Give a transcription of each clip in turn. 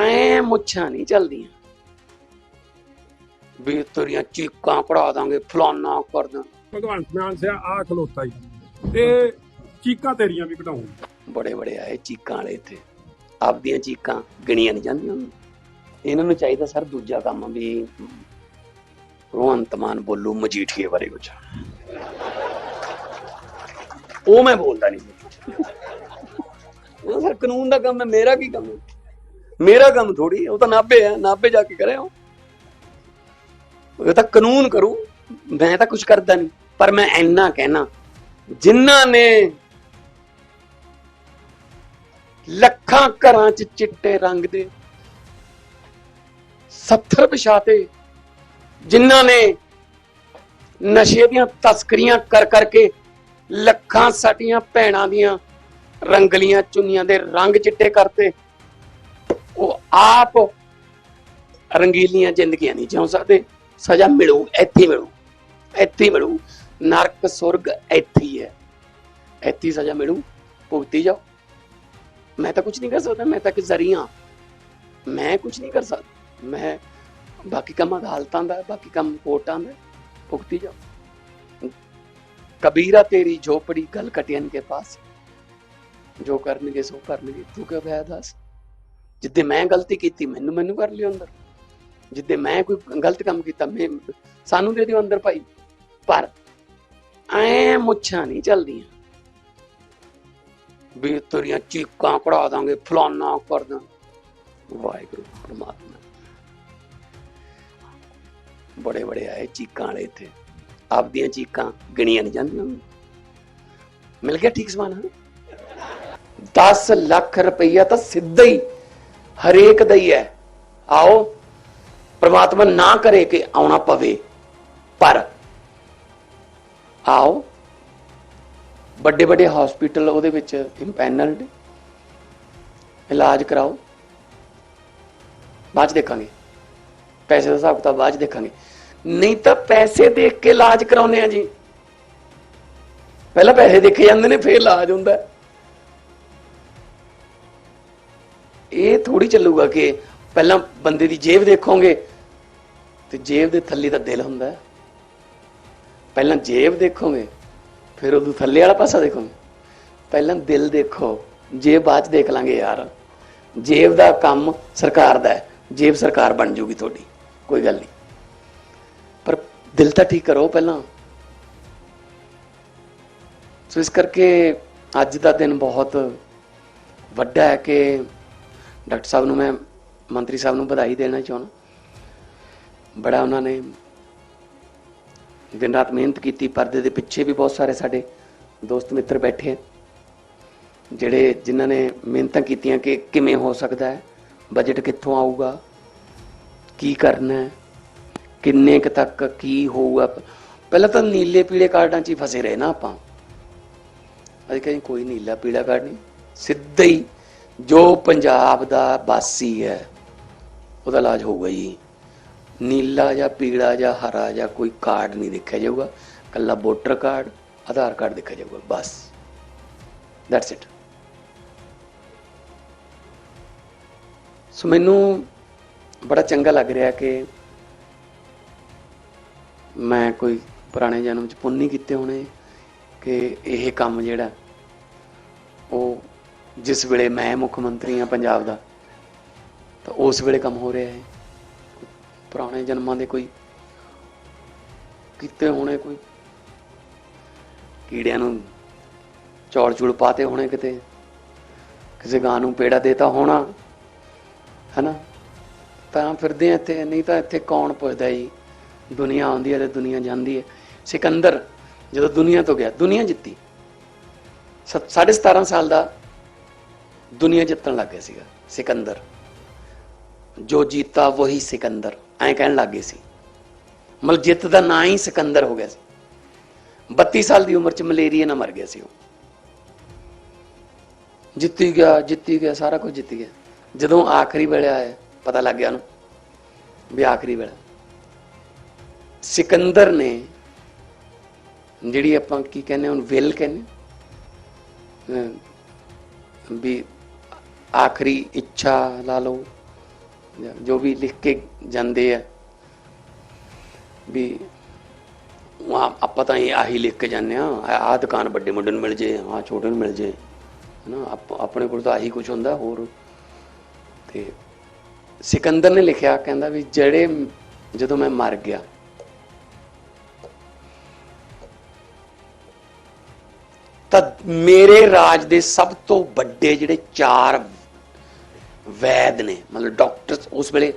ਐ ਮੁੱਛਾਂ ਨਹੀਂ ਚੱਲਦੀਆਂ। ਵੀ ਤੇਰੀਆਂ ਚੀਕਾਂ ਕਢਾ ਦਾਂਗੇ ਫਲਾਨਾ ਕਰ ਦਾਂ। ਭਗਵੰਤ ਮਾਨ ਸਿਆ ਆ ਖਲੋਤਾ ਹੀ। ਤੇ ਚੀਕਾਂ ਤੇਰੀਆਂ ਵੀ ਕਢਾਉਂ ਬੜੇ ਬੜੇ ਆਏ ਚੀਕਾਂ ਵਾਲੇ ਇੱਥੇ। ਆਪਦੀਆਂ ਚੀਕਾਂ ਗਿਣੀਆਂ ਨਹੀਂ ਜਾਂਦੀਆਂ। ਇਹਨਾਂ ਨੂੰ ਚਾਹੀਦਾ ਸਰ ਦੂਜਾ ਕੰਮ ਵੀ ਭਗਵੰਤ ਮਾਨ ਬੋਲੂ ਮਜੀਠੀਏ ਬਾਰੇ ਕੁਝ ਉਹ ਮੈਂ ਬੋਲਦਾ ਨਹੀਂ। ਉਹ ਸਰ ਕਾਨੂੰਨ ਦਾ ਕੰਮ ਹੈ ਮੇਰਾ ਕੀ ਕੰਮ ਹੈ? ਮੇਰਾ ਕੰਮ ਥੋੜੀ ਉਹ ਤਾਂ ਨਾਭੇ ਹੈ, ਨਾਭੇ ਜਾ ਕੇ ਕਰਿਆ ਉਹ। ਤਾਂ ਕਾਨੂੰਨ ਕਰੂ, ਮੈਂ ਤਾਂ ਕੁਝ ਕਰਦਾ ਨਹੀਂ, ਪਰ ਮੈਂ ਇੰਨਾ ਕਹਿਣਾ, ਜਿਨ੍ਹਾਂ ਨੇ ਲੱਖਾਂ ਘਰਾਂ 'ਚ ਚਿੱਟੇ ਰੰਗ ਦੇ ਸੱਥਰ ਵਿਛਾਤੇ, ਜਿਨ੍ਹਾਂ ਨੇ ਨਸ਼ੇ ਦੀਆਂ ਤਸਕਰੀਆਂ ਕਰ ਕਰਕੇ ਲੱਖਾਂ ਸਾਡੀਆਂ ਭੈਣਾਂ ਦੀਆਂ ਰੰਗਲੀਆਂ ਚੁੰਨੀਆਂ ਦੇ ਰੰਗ ਚਿੱਟੇ ਕਰਤੇ ਉਹ ਆਪ ਰੰਗੀਲੀਆਂ ਜ਼ਿੰਦਗੀਆਂ ਨਹੀਂ ਜਿਉਂ ਸਕਦੇ। ਸਜ਼ਾ ਮਿਲੂ, ਇੱਥੇ ਮਿਲੂ ਇੱਥੇ ਮਿਲੂ। ਨਰਕ, ਸੁਰਗ ਇੱਥੇ ਹੀ ਹੈ। ਇੱਥੇ ਸਜ਼ਾ ਮਿਲੂ। ਭੁਗਤੀ ਜਾਓ। ਮੈਂ ਤਾਂ ਕੁਝ ਨਹੀਂ ਕਰ ਸਕਦਾ, ਮੈਂ ਤਾਂ ਇੱਕ ਜ਼ਰੀਆ ਮੈਂ ਕੁਝ ਨਹੀਂ ਕਰ ਸਕਦਾ। ਮੈਂ ਬਾਕੀ ਕੰਮ ਅਦਾਲਤਾਂ ਦਾ, ਬਾਕੀ ਕੰਮ ਕੋਰਟਾਂ ਦਾ। ਭੁਗਤੀ ਜਾਓ। ਕਬੀਰਾ ਤੇਰੀ ਝੋਪੜੀ, ਗਲ ਕਟਿਆਨ ਕੇ ਪਾਸ। ਜੋ ਕਰਨਗੇ, ਸੋ ਕਰਨਗੇ। ਤੂੰ ਕਿਉਂ ਭੈ ਦੱਸ? ਜਿੱਦੇ ਮੈਂ ਗਲਤੀ ਕੀਤੀ, ਮੈਨੂੰ ਮੈਨੂੰ ਕਰ ਲਿਓ ਅੰਦਰ। ਜਿੱਦੇ ਮੈਂ ਕੋਈ ਗਲਤ ਕੰਮ ਕੀਤਾ, ਮੈਂ ਸਾਨੂੰ ਦੇ ਦਿਓ ਅੰਦਰ ਭਾਈ। ਪਰ ਐ ਮੁੱਛਾਂ ਨਹੀਂ ਚੱਲਦੀਆਂ। ਵੀ ਤੇਰੀਆਂ ਚੀਕਾਂ ਕਢਾ ਦਾਂਗੇ, ਫਲਾਨਾ ਕਰ ਦਾਂ ਵਾਹਿਗੁਰੂ, ਪਰਮਾਤਮਾ। ਬੜੇ ਬੜੇ ਆਏ ਚੀਕਾਂ ਵਾਲੇ ਇੱਥੇ। ਆਪਦੀਆਂ ਚੀਕਾਂ ਗਿਣੀਆਂ ਨਹੀਂ ਜਾਂਦੀਆਂ। ਮਿਲ ਗਿਆ ਠੀਕ ਸਮਾਨ, ਹਾਂ? 10 ਲੱਖ ਰੁਪਈਆ ਤਾਂ ਸਿੱਧਾ ਹੀ ਹਰੇਕ ਦਾ ਹੀ ਹੈ। ਆਓ, ਪ੍ਰਮਾਤਮਾ ਨਾ ਕਰੇ ਕਿ ਆਉਣਾ ਪਵੇ, ਪਰ ਆਓ, ਵੱਡੇ ਵੱਡੇ ਹਸਪੀਟਲ ਉਹਦੇ ਵਿੱਚ ਇੰਪੈਨਲਡ ਇਲਾਜ ਕਰਾਓ। ਬਾਅਦ 'ਚ ਦੇਖਾਂਗੇ। ਪੈਸੇ ਦਾ ਹਿਸਾਬ ਕਿਤਾਬ ਬਾਅਦ 'ਚ ਦੇਖਾਂਗੇ। ਨਹੀਂ ਤਾਂ ਪੈਸੇ ਦੇਖ ਕੇ ਇਲਾਜ ਕਰਾਉਨੇ ਆ ਜੀ। ਪਹਿਲਾਂ ਪੈਸੇ ਦੇਖੇ ਜਾਂਦੇ ਨੇ, ਫਿਰ ਇਲਾਜ ਹੁੰਦਾ। ਹੈ। ਇਹ ਥੋੜੀ ਚੱਲੂਗਾ ਕਿ ਪਹਿਲਾਂ ਬੰਦੇ ਦੀ ਜੇਬ ਦੇਖੋਗੇ ਤੇ ਜੇਬ ਦੇ ਥੱਲੇ ਦਾ ਦਿਲ ਹੁੰਦਾ। ਹੈ ਪਹਿਲਾਂ ਜੇਬ ਦੇਖੋਗੇ, ਫਿਰ ਉਦੋਂ ਥੱਲੇ ਵਾਲਾ ਪਾਸਾ ਦੇਖੋਗੇ। ਪਹਿਲਾਂ ਦਿਲ ਦੇਖੋ, ਜੇਬ ਬਾਅਦ ਚ ਦੇਖ ਲਾਂਗੇ ਯਾਰ। ਜੇਬ ਦਾ ਕੰਮ ਸਰਕਾਰ ਦਾ ਹੈ, ਜੇਬ ਸਰਕਾਰ ਬਣ ਜੂਗੀ ਤੁਹਾਡੀ, ਕੋਈ ਗੱਲ ਨਹੀਂ। ਪਰ ਦਿਲ ਤਾਂ ਠੀਕ ਕਰੋ ਪਹਿਲਾਂ। ਸੋ ਇਸ ਕਰਕੇ ਅੱਜ ਦਾ ਦਿਨ ਬਹੁਤ ਵੱਡਾ ਹੈ ਕਿ ਡਾਕਟਰ ਸਾਹਿਬ ਨੂੰ ਮੈਂ, ਮੰਤਰੀ ਸਾਹਿਬ ਨੂੰ ਵਧਾਈ ਦੇਣਾ ਚਾਹੁੰਦਾ। ਬੜਾ ਉਹਨਾਂ ਨੇ ਦਿਨ ਰਾਤ ਮਿਹਨਤ ਕੀਤੀ, ਪਰਦੇ ਦੇ ਪਿੱਛੇ ਵੀ ਬਹੁਤ ਸਾਰੇ ਸਾਡੇ ਦੋਸਤ ਮਿੱਤਰ ਬੈਠੇ ਆ, ਜਿਹੜੇ ਜਿਨ੍ਹਾਂ ਨੇ ਮਿਹਨਤਾਂ ਕੀਤੀਆਂ ਕਿ ਕਿਵੇਂ ਹੋ ਸਕਦਾ ਹੈ ਬਜਟ ਕਿੱਥੋਂ ਆਊਗਾ, ਕੀ ਕਰਨਾ ਹੈ, ਕਿੰਨੇ ਕੁ ਤੱਕ ਕੀ ਹੋਊਗਾ। ਪਹਿਲਾਂ ਤਾਂ ਨੀਲੇ ਪੀਲੇ ਕਾਰਡਾਂ 'ਚ ਹੀ ਫਸੇ ਰਹੇ ਨਾ ਆਪਾਂ। ਅਸੀਂ ਕਹਿੰਦੇ ਕੋਈ ਨੀਲਾ ਪੀਲਾ ਕਾਰਡ ਨਹੀਂ, ਸਿੱਧਾ ਹੀ ਜੋ ਪੰਜਾਬ ਦਾ ਬਾਸੀ ਹੈ, ਉਹਦਾ ਇਲਾਜ ਹੋਊਗਾ ਜੀ। ਨੀਲਾ ਜਾਂ ਪੀਲਾ ਜਾਂ ਹਰਾ ਜਾਂ ਕੋਈ ਕਾਰਡ ਨਹੀਂ ਦੇਖਿਆ ਜਾਊਗਾ। ਕੱਲਾ ਵੋਟਰ ਕਾਰਡ, ਆਧਾਰ ਕਾਰਡ ਦੇਖਿਆ ਜਾਊਗਾ, ਬਸ। ਦੈਟਸ ਇਟ ਸੋ ਮੈਨੂੰ ਬੜਾ ਚੰਗਾ ਲੱਗ ਰਿਹਾ ਕਿ ਮੈਂ ਕੋਈ ਪੁਰਾਣੇ ਜਨਮ ਚ ਪੁੰਨ ਨਹੀਂ ਕੀਤੇ ਹੋਣੇ, ਕਿ ਇਹ ਕੰਮ ਜਿਹੜਾ, ਉਹ ਜਿਸ ਵੇਲੇ ਮੈਂ ਮੁੱਖ ਮੰਤਰੀ ਆ ਪੰਜਾਬ ਦਾ, ਤਾਂ ਉਸ ਵੇਲੇ ਕੰਮ ਹੋ ਰਿਹਾ ਹੈ। ਪੁਰਾਣੇ ਜਨਮਾਂ ਦੇ ਕੋਈ ਕੀਤੇ ਹੋਣੇ ਕੋਈ ਕੀੜਿਆਂ ਨੂੰ ਚੌੜ ਚੂੜ ਪਾਤੇ ਹੋਣੇ ਕਿਤੇ, ਕਿਸੇ ਗਾਂ ਨੂੰ ਪੇੜਾ ਦੇਤਾ ਹੋਣਾ, ਹੈਨਾ? ਤਾਂ ਫਿਰਦੇ ਆ ਇੱਥੇ, ਨਹੀਂ ਤਾਂ ਇੱਥੇ ਕੌਣ ਪੁੱਛਦਾ ਜੀ? ਦੁਨੀਆ ਆਉਂਦੀ ਹੈ ਤੇ ਦੁਨੀਆ ਜਾਂਦੀ ਹੈ। ਸਿਕੰਦਰ ਜਦੋਂ ਦੁਨੀਆ ਤੋਂ ਗਿਆ, ਦੁਨੀਆ ਜਿੱਤੀ। ਸਤ- ਸਾਢੇ 17 ਸਾਲ ਦਾ ਦੁਨੀਆ ਜਿੱਤਣ ਲੱਗ ਗਿਆ ਸੀਗਾ, ਸਿਕੰਦਰ। ਜੋ ਜੀਤਾ ਵਹੀ ਸਿਕੰਦਰ, ਐਂ ਕਹਿਣ ਲੱਗ ਗਏ ਸੀ। ਮਤਲਬ ਜਿੱਤ ਦਾ ਨਾਂ ਹੀ ਸਿਕੰਦਰ ਹੋ ਗਿਆ ਸੀ। 32 ਸਾਲ ਦੀ ਉਮਰ ਚ ਮਲੇਰੀਆ ਨਾਲ ਮਰ ਗਿਆ ਸੀ ਉਹ। ਜਿੱਤੀ ਗਿਆ ਜਿੱਤੀ ਗਿਆ, ਸਾਰਾ ਕੁਝ ਜਿੱਤੀ ਗਿਆ। ਜਦੋਂ ਆਖਰੀ ਵੇਲੇ ਆਇਆ, ਪਤਾ ਲੱਗ ਗਿਆ ਉਹਨੂੰ ਵੀ ਆਖਰੀ ਵੇਲਾ। ਸਿਕੰਦਰ ਨੇ ਜਿਹੜੀ ਆਪਾਂ ਕੀ ਕਹਿੰਦੇ ਹੁਣ ਵਿਲ ਕਹਿੰਦੇ ਵੀ ਆਖਰੀ ਇੱਛਾ ਲਾ ਲਓ, ਜੋ ਵੀ ਲਿਖ ਕੇ ਜਾਂਦੇ ਆ, ਵੀ ਆਪਾਂ ਤਾਂ ਇਹ ਆਹੀ ਲਿਖ ਕੇ ਜਾਂਦੇ ਆ ਆਹ ਦੁਕਾਨ ਵੱਡੇ ਮੁੰਡੇ ਨੂੰ ਮਿਲ ਜੇ, ਆਹ ਛੋਟੇ ਨੂੰ ਮਿਲ ਜੇ, ਹਨਾ ਆਪਣੇ ਕੋਲ ਤਾਂ ਆਹੀ ਕੁਝ ਹੁੰਦਾ ਹੋਰ। ਤੇ ਸਿਕੰਦਰ ਨੇ ਲਿਖਿਆ, ਕਹਿੰਦਾ ਵੀ ਜਿਹੜੇ ਜਦੋਂ ਮੈਂ ਮਰ ਗਿਆ, ਤਾਂ ਮੇਰੇ ਰਾਜ ਦੇ ਸਭ ਤੋਂ ਵੱਡੇ ਜਿਹੜੇ ਚਾਰ ਵੈਦ ਨੇ। ਮਤਲਬ ਡਾਕਟਰਸ ਉਸ ਵੇਲੇ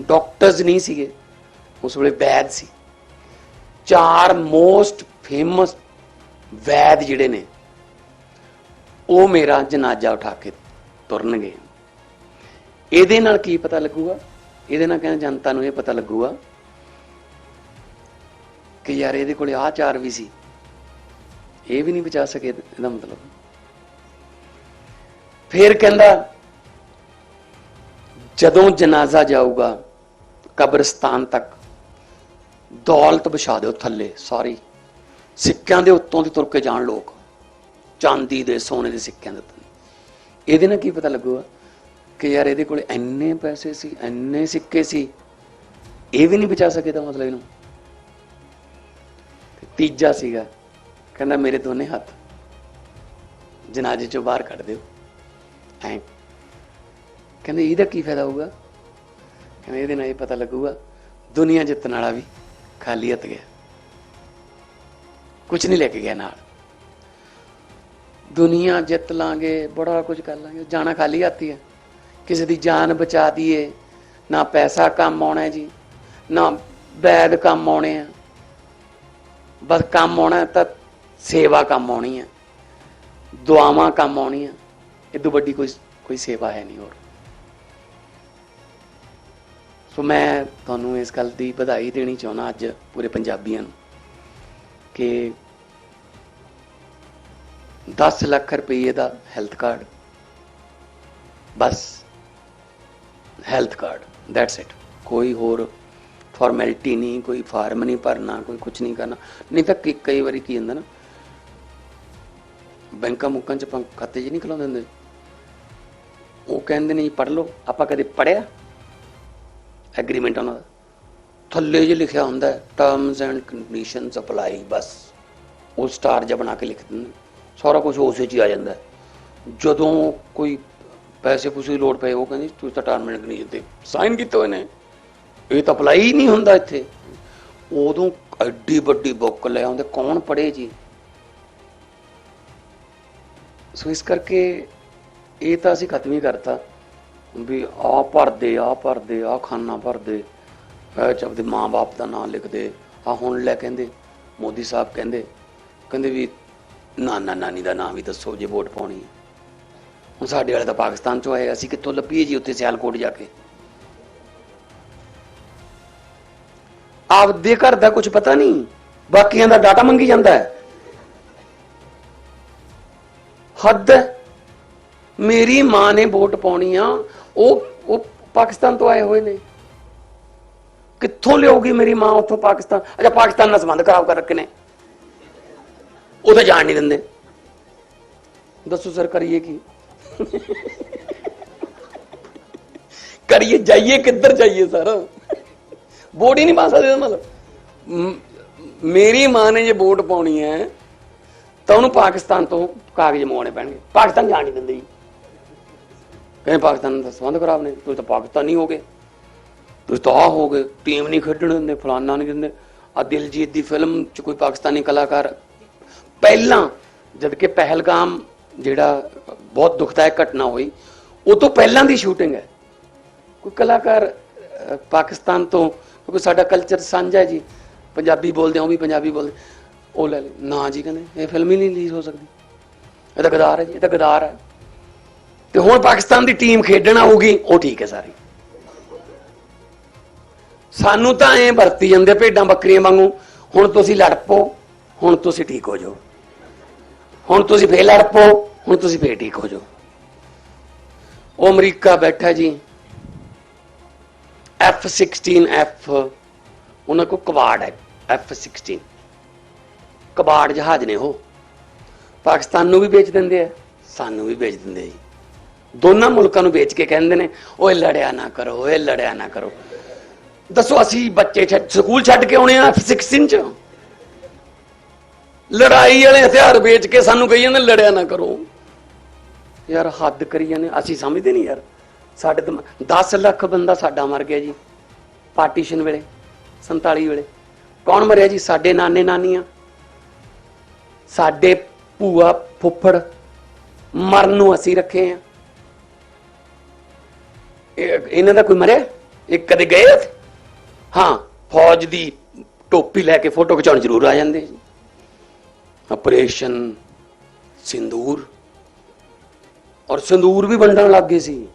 ਡਾਕਟਰਸ ਨਹੀਂ ਸੀਗੇ। ਉਸ ਵੇਲੇ ਵੈਦ ਸੀ। ਚਾਰ ਮੋਸਟ ਫੇਮਸ ਵੈਦ ਜਿਹੜੇ ਨੇ, ਉਹ ਮੇਰਾ ਜਨਾਜ਼ਾ ਉਠਾ ਕੇ ਤੁਰਨਗੇ। ਇਹਦੇ ਨਾਲ ਕੀ ਪਤਾ ਲੱਗੂਗਾ? ਇਹਦੇ ਨਾਲ ਕਹਿੰਦਾ ਜਨਤਾ ਨੂੰ ਇਹ ਪਤਾ ਲੱਗੂਗਾ ਕਿ ਯਾਰ ਇਹਦੇ ਕੋਲੇ ਆਹ ਚਾਰ ਵੀ ਸੀ। ਇਹ ਵੀ ਨਹੀਂ ਬਚਾ ਸਕੇ, ਇਹਦਾ ਮਤਲਬ। ਫਿਰ ਕਹਿੰਦਾ ਜਦੋਂ ਜਨਾਜ਼ਾ ਜਾਊਗਾ, ਕਬਰਸਤਾਨ ਤੱਕ, ਦੌਲਤ ਵਿਛਾ ਦਿਓ ਥੱਲੇ ਸਾਰੀ। ਸਿੱਕਿਆਂ ਦੇ ਉੱਤੋਂ ਦੀ ਤੁਰ ਕੇ ਜਾਣ ਲੋਕ, ਚਾਂਦੀ ਦੇ, ਸੋਨੇ ਦੇ ਸਿੱਕਿਆਂ ਦੇ ਉੱਤੋਂ। ਇਹਦੇ ਨਾਲ ਕੀ ਪਤਾ ਲੱਗੂਗਾ ਕਿ ਯਾਰ ਇਹਦੇ ਕੋਲ ਇੰਨੇ ਪੈਸੇ ਸੀ, ਇੰਨੇ ਸਿੱਕੇ ਸੀ, ਇਹ ਵੀ ਨਹੀਂ ਬਚਾ ਸਕੇ ਤਾਂ ਮਤਲਬ ਇਹਨੂੰ। ਤੀਜਾ ਸੀਗਾ, ਕਹਿੰਦਾ ਮੇਰੇ ਦੋਨੇ ਹੱਥ ਜਨਾਜ਼ੇ ਚੋਂ ਬਾਹਰ ਕੱਢ ਦਿਓ। ਐਂ ਕਹਿੰਦੇ, ਇਹਦਾ ਕੀ ਫਾਇਦਾ ਹੋਊਗਾ? ਕਹਿੰਦੇ, ਇਹਦੇ ਨਾਲ ਇਹ ਪਤਾ ਲੱਗੂਗਾ, ਦੁਨੀਆ ਜਿੱਤਣ ਵਾਲਾ ਵੀ ਖਾਲੀ ਹੱਥ ਗਿਆ। ਕੁਝ ਨਹੀਂ ਲੈ ਕੇ ਗਿਆ ਨਾਲ। ਦੁਨੀਆ ਜਿੱਤ ਲਾਂਗੇ, ਬੜਾ ਕੁਝ ਕਰ ਲਾਂਗੇ, ਜਾਣਾ ਖਾਲੀ ਹੱਥ ਹੀ ਹੈ। ਕਿਸੇ ਦੀ ਜਾਨ ਬਚਾ ਦਈਏ, ਨਾ ਪੈਸਾ ਕੰਮ ਆਉਣਾ ਜੀ, ਨਾ ਵੈਦ ਕੰਮ ਆਉਣੇ ਆ। ਬਸ ਕੰਮ ਆਉਣਾ ਤਾਂ ਸੇਵਾ ਕੰਮ ਆਉਣੀ ਹੈ। ਦੁਆਵਾਂ ਕੰਮ ਆਉਣੀਆਂ। ਇਹ ਤੋਂ ਵੱਡੀ ਕੋਈ ਕੋਈ ਸੇਵਾ ਹੈ ਨਹੀਂ ਹੋਰ। ਸੋ ਮੈਂ ਤੁਹਾਨੂੰ ਇਸ ਗੱਲ ਦੀ ਵਧਾਈ ਦੇਣੀ ਚਾਹੁੰਦਾ ਅੱਜ ਪੂਰੇ ਪੰਜਾਬੀਆਂ ਨੂੰ ਕਿ 10 ਲੱਖ ਰੁਪਏ ਦਾ ਹੈਲਥ ਕਾਰਡ, ਬਸ ਹੈਲਥ ਕਾਰਡ ਦੈਟਸ ਇਟ ਕੋਈ ਹੋਰ ਫਾਰਮੈਲਿਟੀ ਨਹੀਂ, ਕੋਈ ਫਾਰਮ ਨਹੀਂ ਭਰਨਾ, ਕੋਈ ਕੁਝ ਨਹੀਂ ਕਰਨਾ। ਨਹੀਂ ਤਾਂ ਕਈ- ਵਾਰੀ ਕੀ ਹੁੰਦਾ ਨਾ, ਬੈਂਕਾਂ ਮੁੱਕਾਂ ਚ ਆਪਾਂ ਖਾਤੇ 'ਚ ਨਹੀਂ ਖਲਾਉਂਦੇ ਹੁੰਦੇ। ਉਹ ਕਹਿੰਦੇ ਨੇ ਜੀ ਪੜ ਲਓ, ਆਪਾਂ ਕਦੇ ਪੜਿਆ ਐਗਰੀਮੈਂਟ ਉਹਨਾਂ ਦਾ। ਥੱਲੇ ਜੇ ਲਿਖਿਆ ਹੁੰਦਾ ਟਰਮਸ ਐਂਡ ਕੰਡੀਸ਼ਨਸ ਅਪਲਾਈ ਬਸ। ਉਹ ਸਟਾਰ ਜਿਹਾ ਬਣਾ ਕੇ ਲਿਖ ਦਿੰਦੇ ਸਾਰਾ ਕੁਝ ਉਸੇ 'ਚ ਹੀ ਆ ਜਾਂਦਾ ਜਦੋਂ ਕੋਈ ਪੈਸੇ ਪੂਸੇ ਦੀ ਲੋੜ ਪਏ, ਉਹ ਕਹਿੰਦੇ ਤੁਸੀਂ ਤਾਂ ਟਰਮ ਐਂਡ ਕੰਡੀਸ਼ਨ ਤੇ ਸਾਈਨ ਕੀਤੇ ਹੋਏ ਨੇ। ਇਹ ਤਾਂ ਅਪਲਾਈ ਹੀ ਨਹੀਂ ਹੁੰਦਾ ਇੱਥੇ। ਉਦੋਂ ਐਡੀ ਵੱਡੀ ਬੁੱਕ ਲੈ ਆਉਂਦੇ, ਕੌਣ ਪੜ੍ਹੇ ਜੀ? ਸੋ ਇਸ ਕਰਕੇ ਇਹ ਤਾਂ ਅਸੀਂ ਖਤਮ ਹੀ ਕਰਤਾ। ਵੀ ਆ ਭਰਦੇ ਆ ਭਰਦੇ ਆ ਖਾਨਾ ਭਰਦੇ। ਐ ਚ ਆਪਦੇ ਮਾਂ-ਬਾਪ ਦਾ ਨਾਮ ਲਿਖਦੇ। ਆ ਹੁਣ ਲੈ ਕਹਿੰਦੇ, ਮੋਦੀ ਸਾਹਿਬ ਕਹਿੰਦੇ। ਕਹਿੰਦੇ ਵੀ ਨਾਨਾ, ਨਾਨੀ ਦਾ ਨਾਮ ਵੀ ਦੱਸੋ ਜੇ ਵੋਟ ਪਾਉਣੀ ਹੈ। ਹੁਣ ਸਾਡੇ ਵਾਲੇ ਤਾਂ ਪਾਕਿਸਤਾਨ ਚੋਂ ਆਏ ਅਸੀਂ ਕਿੱਥੋਂ ਲੱਭੀਏ ਜੀ ਉੱਥੇ ਸਿਆਲਕੋਟ ਜਾ ਕੇ? ਆਪਦੇ ਘਰ ਦਾ ਕੁਝ ਪਤਾ ਨਹੀਂ, ਬਾਕੀਆਂ ਦਾ ਡਾਟਾ ਮੰਗੀ ਜਾਂਦਾ ਹੈ। ਹੱਦ ਮੇਰੀ ਮਾਂ ਨੇ ਵੋਟ ਪਾਉਣੀ ਆ ਉਹ ਉਹ ਪਾਕਿਸਤਾਨ ਤੋਂ ਆਏ ਹੋਏ ਨੇ। ਕਿੱਥੋਂ ਲਿਆਉਗੀ ਮੇਰੀ ਮਾਂ ਉੱਥੋਂ ਪਾਕਿਸਤਾਨ? ਅੱਛਾ, ਪਾਕਿਸਤਾਨ ਨਾਲ ਸੰਬੰਧ ਖਰਾਬ ਕਰ ਰੱਖੇ ਨੇ। ਉਹ ਤਾਂ ਜਾਣ ਨਹੀਂ ਦਿੰਦੇ। ਦੱਸੋ ਸਰ, ਕਰੀਏ ਕੀ? ਕਰੀਏ, ਜਾਈਏ, ਕਿੱਧਰ ਜਾਈਏ ਸਰ? ਵੋਟ ਹੀ ਨਹੀਂ ਪਾ ਸਕਦੇ ਮਤਲਬ। ਮੇਰੀ ਮਾਂ ਨੇ ਜੇ ਵੋਟ ਪਾਉਣੀ ਹੈ, ਤਾਂ ਉਹਨੂੰ ਪਾਕਿਸਤਾਨ ਤੋਂ ਕਾਗਜ਼ ਮੰਗਵਾਉਣੇ ਪੈਣਗੇ। ਪਾਕਿਸਤਾਨ ਜਾਣ ਨਹੀਂ ਦਿੰਦੇ ਜੀ। ਕਹਿੰਦੇ ਪਾਕਿਸਤਾਨ ਦਾ ਸੰਬੰਧ ਖਰਾਬ ਨੇ, ਤੁਸੀਂ ਤਾਂ ਪਾਕਿਸਤਾਨੀ ਹੋ ਗਏ। ਤੁਸੀਂ ਤਾਂ ਆ ਹੋ ਗਏ ਟੀਮ ਨਹੀਂ ਖੇਡਣ ਦਿੰਦੇ, ਫਲਾਨਾ ਨਹੀਂ ਦਿੰਦੇ। ਆ ਦਿਲਜੀਤ ਦੀ ਫਿਲਮ ਚ ਕੋਈ ਪਾਕਿਸਤਾਨੀ ਕਲਾਕਾਰ ਪਹਿਲਾਂ ਜਦ ਕਿ ਪਹਿਲਗਾਮ ਜਿਹੜਾ ਬਹੁਤ ਦੁਖਦਾਇਕ ਘਟਨਾ ਹੋਈ, ਉਹ ਤੋਂ ਪਹਿਲਾਂ ਦੀ ਸ਼ੂਟਿੰਗ ਹੈ। ਕੋਈ ਕਲਾਕਾਰ ਪਾਕਿਸਤਾਨ ਤੋਂ, ਕਿਉਂਕਿ ਸਾਡਾ ਕਲਚਰ ਸਾਂਝਾ ਹੈ ਜੀ। ਪੰਜਾਬੀ ਬੋਲਦੇ ਆ, ਉਹ ਵੀ ਪੰਜਾਬੀ ਬੋਲਦੇ। ਉਹ ਲੈ ਲੈ ਨਾ ਜੀ ਕਹਿੰਦੇ, ਇਹ ਫਿਲਮ ਹੀ ਨਹੀਂ ਰਿਲੀਜ਼ ਹੋ ਸਕਦੀ। ਇਹ ਤਾਂ ਗਦਾਰ ਹੈ ਜੀ, ਇਹ ਤਾਂ ਗਦਾਰ ਹੈ। ਤੇ ਹੁਣ ਪਾਕਿਸਤਾਨ ਦੀ ਟੀਮ ਖੇਡਣ ਆਊਗੀ, ਉਹ ਠੀਕ ਹੈ ਸਾਰੀ। ਸਾਨੂੰ ਤਾਂ ਐ ਵਰਤੀ ਜਾਂਦੇ ਭੇਡਾਂ ਬੱਕਰੀਆਂ ਵਾਂਗੂ, ਹੁਣ ਤੁਸੀਂ ਲੜ ਪੋ ਹੁਣ ਤੁਸੀਂ ਠੀਕ ਹੋ ਜਾਓ। ਹੁਣ ਤੁਸੀਂ ਫੇਰ ਲੜ ਪਓ, ਹੁਣ ਤੁਸੀਂ ਫੇਰ ਠੀਕ ਹੋ ਜਾਓ। ਉਹ ਅਮਰੀਕਾ ਬੈਠਾ ਜੀ F16 F ਉਹਨਾਂ ਕੋ ਕਬਾੜ ਹੈ F16 ਕਬਾੜ ਜਹਾਜ਼ ਨੇ ਉਹ। ਪਾਕਿਸਤਾਨ ਨੂੰ ਵੀ ਵੇਚ ਦਿੰਦੇ ਆ, ਸਾਨੂੰ ਵੀ ਵੇਚ ਦਿੰਦੇ ਆ ਜੀ। ਦੋਨਾਂ ਮੁਲਕਾਂ ਨੂੰ ਵੇਚ ਕੇ ਕਹਿੰਦੇ ਨੇ, ਓਏ ਲੜਿਆ ਨਾ ਕਰੋ, ਓਏ ਲੜਿਆ ਨਾ ਕਰੋ। ਦੱਸੋ, ਅਸੀਂ ਬੱਚੇ ਛੱਡ, ਸਕੂਲ ਛੱਡ ਕੇ ਆਉਣੇ ਆ 16 ਚ? ਲੜਾਈ ਵਾਲੇ ਹਥਿਆਰ ਵੇਚ ਕੇ ਸਾਨੂੰ ਕਹੀ ਜਾਂਦੇ ਲੜਿਆ ਨਾ ਕਰੋ। ਯਾਰ, ਹੱਦ ਕਰੀ ਜਾਂਦੇ ਅਸੀਂ ਸਮਝਦੇ ਨਹੀਂ ਯਾਰ। ਸਾਡੇ 10 ਲੱਖ ਬੰਦਾ ਸਾਡਾ ਮਰ ਗਿਆ ਜੀ, ਪਾਰਟੀਸ਼ਨ ਵੇਲੇ 47 ਵੇਲੇ। ਕੌਣ ਮਰਿਆ ਜੀ? ਸਾਡੇ ਨਾਨੇ ਨਾਨੀਆਂ। ਸਾਡੇ ਭੂਆ ਫੁੱਫੜ ਮਰਨ ਨੂੰ ਅਸੀਂ ਰੱਖੇ ਆ। ਇਹਨਾਂ ਦਾ ਕੋਈ ਮਰਿਆ? ਇਹ ਕਦੇ ਗਏ ਉੱਥੇ? ਹਾਂ, ਫੌਜ ਦੀ ਟੋਪੀ ਲੈ ਕੇ ਫੋਟੋ ਖਿਚਾਉਣ ਜ਼ਰੂਰ ਆ ਜਾਂਦੇ ਆਪਰੇਸ਼ਨ ਸਿੰਦੂਰ। ਔਰ ਸਿੰਦੂਰ ਵੀ ਵੰਡਣ ਲੱਗ ਗਏ ਸੀ।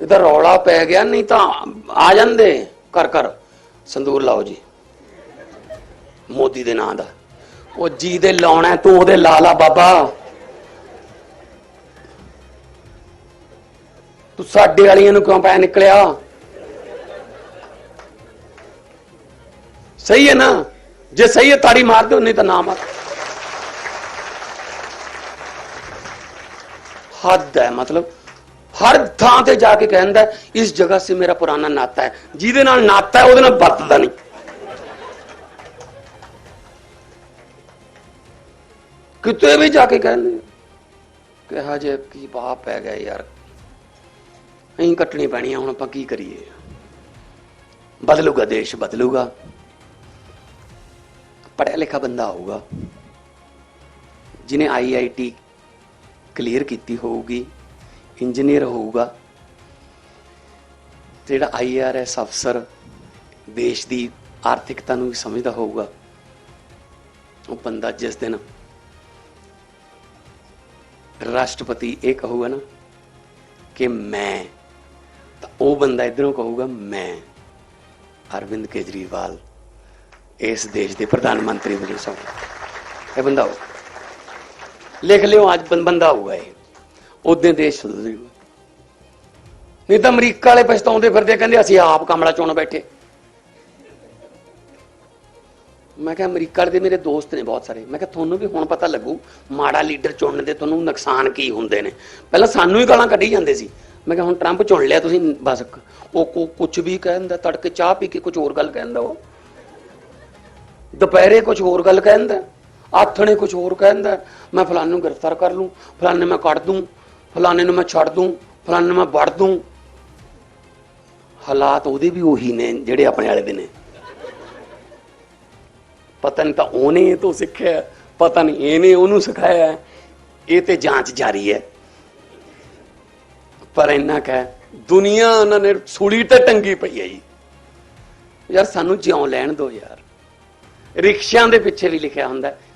ਇਹਦਾ ਰੌਲਾ ਪੈ ਗਿਆ, ਨਹੀਂ ਤਾਂ ਆ ਜਾਂਦੇ। ਕਰ ਕਰ ਸੰਦੂਰ ਲਾਓ ਜੀ। ਮੋਦੀ ਦੇ ਨਾਂ ਦਾ। ਉਹ ਜੀ ਦੇ ਲਾਉਣਾ ਤੂੰ ਉਹਦੇ ਲਾ ਲਾ ਬਾਬਾ। ਤੂੰ ਸਾਡੇ ਵਾਲੀਆਂ ਨੂੰ ਕਿਉਂ ਪੈ ਨਿਕਲਿਆ? ਸਹੀ ਹੈ ਨਾ? ਜੇ ਸਹੀ ਹੈ ਤਾੜੀ ਮਾਰ ਦਿਓ ਨਹੀਂ ਤਾਂ ਨਾ ਮਾਰ। ਹੱਦ ਹੈ ਮਤਲਬ। ਹਰ ਥਾਂ ਤੇ ਜਾ ਕੇ ਕਹਿੰਦਾ ਹੈ, ਇਸ ਜਗ੍ਹਾ ਸੇ ਮੇਰਾ ਪੁਰਾਣਾ ਨਾਤਾ ਹੈ। ਜਿਹਦੇ ਨਾਲ ਨਾਤਾ ਹੈ ਉਹਦੇ ਨਾਲ ਵਰਤਦਾ ਨਹੀਂ। ਕਿਤੇ ਵੀ ਜਾ ਕੇ ਕਹਿੰਦੇ ਕਿਹਾ ਜੇ ਕੀ ਬਾਪ ਪੈ ਗਿਆ ਯਾਰ ਅਸੀਂ ਕੱਟਣੀ ਪੈਣੀ ਆ, ਹੁਣ ਆਪਾਂ ਕੀ ਕਰੀਏ? ਬਦਲੂਗਾ ਦੇਸ਼, ਬਦਲੂਗਾ। ਪੜ੍ਹਿਆ ਲਿਖਾ ਬੰਦਾ ਹੋਊਗਾ ਜਿਨੇ ਆਈਆਈਟੀ ਕਲੀਅਰ ਕੀਤੀ ਹੋਊਗੀ, ਇੰਜੀਨੀਅਰ ਹੋਊਗਾ, ਤੇ ਜਿਹੜਾ ਆਈਆਰਐਸ ਅਫਸਰ ਦੇਸ਼ ਦੀ ਆਰਥਿਕਤਾ ਨੂੰ ਵੀ ਸਮਝਦਾ ਹੋਊਗਾ, ਉਹ ਬੰਦਾ ਜਿਸ ਦਿਨ ਰਾਸ਼ਟਰਪਤੀ ਇਹ ਕਹੂਗਾ ਨਾ ਕਿ ਮੈਂ ਉਹ ਬੰਦਾ ਇਧਰੋਂ ਕਹੂਗਾ, ਮੈਂ ਅਰਵਿੰਦ ਕੇਜਰੀਵਾਲ, ਇਸ ਦੇਸ਼ ਦੇ ਪ੍ਰਧਾਨ ਮੰਤਰੀ ਬਣੇ ਸਭ ਇਹ ਬੰਦਾ ਹੋ ਲਿਖ ਲਿਓ, ਅੱਜ ਬੰਦਾ ਹੋਊਗਾ ਇਹ। ਉਦੋਂ ਦੇਸ਼ ਸੁਧਰ ਨਹੀਂ ਤਾਂ ਅਮਰੀਕਾ ਵਾਲੇ ਪਛਤਾਉਂਦੇ ਫਿਰਦੇ ਕਹਿੰਦੇ ਅਸੀਂ ਆਪ ਕਮਲਾ ਚੁਣ ਬੈਠੇ। ਮੈਂ ਕਿਹਾ, ਅਮਰੀਕਾ ਵਾਲੇ ਦੇ ਮੇਰੇ ਦੋਸਤ ਨੇ ਬਹੁਤ ਸਾਰੇ। ਮੈਂ ਕਿਹਾ, ਤੁਹਾਨੂੰ ਵੀ ਹੁਣ ਪਤਾ ਲੱਗੂ, ਮਾੜਾ ਲੀਡਰ ਚੁਣਨ ਦੇ ਤੁਹਾਨੂੰ ਨੁਕਸਾਨ ਕੀ ਹੁੰਦੇ ਨੇ? ਪਹਿਲਾਂ ਸਾਨੂੰ ਹੀ ਗਾਲਾਂ ਕੱਢੀ ਜਾਂਦੇ ਸੀ। ਮੈਂ ਕਿਹਾ ਹੁਣ ਟਰੰਪ ਚੁਣ ਲਿਆ ਤੁਸੀਂ, ਬਸ ਉਹ ਕੁਝ ਵੀ ਕਹਿੰਦਾ, ਤੜਕੇ ਚਾਹ ਪੀ ਕੇ ਕੁਝ ਹੋਰ ਗੱਲ ਕਹਿੰਦਾ ਉਹ। ਦੁਪਹਿਰੇ ਕੁਝ ਹੋਰ ਗੱਲ ਕਹਿੰਦਾ, ਆਥਣੇ ਕੁਝ ਹੋਰ ਕਹਿੰਦਾ, ਮੈਂ ਫਲਾਣੇ ਨੂੰ ਗ੍ਰਿਫਤਾਰ ਕਰ ਲੂੰ, ਫਲਾਣੇ ਮੈਂ ਕੱਢ ਦੂੰ, ਫਲਾਣੇ ਨੂੰ ਮੈਂ ਛੱਡ ਦੂੰ, ਫਲਾਣੇ ਨੂੰ ਮੈਂ ਵੜ ਦੂੰ। ਹਾਲਾਤ ਉਹਦੇ ਵੀ ਉਹੀ ਨੇ ਜਿਹੜੇ ਆਪਣੇ ਵਾਲੇ ਦੇ ਨੇ। ਪਤਾ ਨਹੀਂ ਤਾਂ ਉਹਨੇ ਇਹ ਤੋਂ ਸਿੱਖਿਆ, ਪਤਾ ਨਹੀਂ ਇਹਨੇ ਉਹਨੂੰ ਸਿਖਾਇਆ, ਇਹ ਤੇ ਜਾਂਚ ਜਾਰੀ ਹੈ। ਪਰ ਇੰਨਾ ਕਹਿ, ਦੁਨੀਆ ਉਹਨਾਂ ਨੇ ਸੂਲੀ ਤੇ ਟੰਗੀ ਪਈ ਹੈ ਜੀ। ਯਾਰ ਸਾਨੂੰ ਜਿਉਂ ਲੈਣ ਦਿਓ ਯਾਰ। ਰਿਕਸ਼ਿਆਂ ਦੇ ਪਿੱਛੇ ਵੀ ਲਿਖਿਆ ਹੁੰਦਾ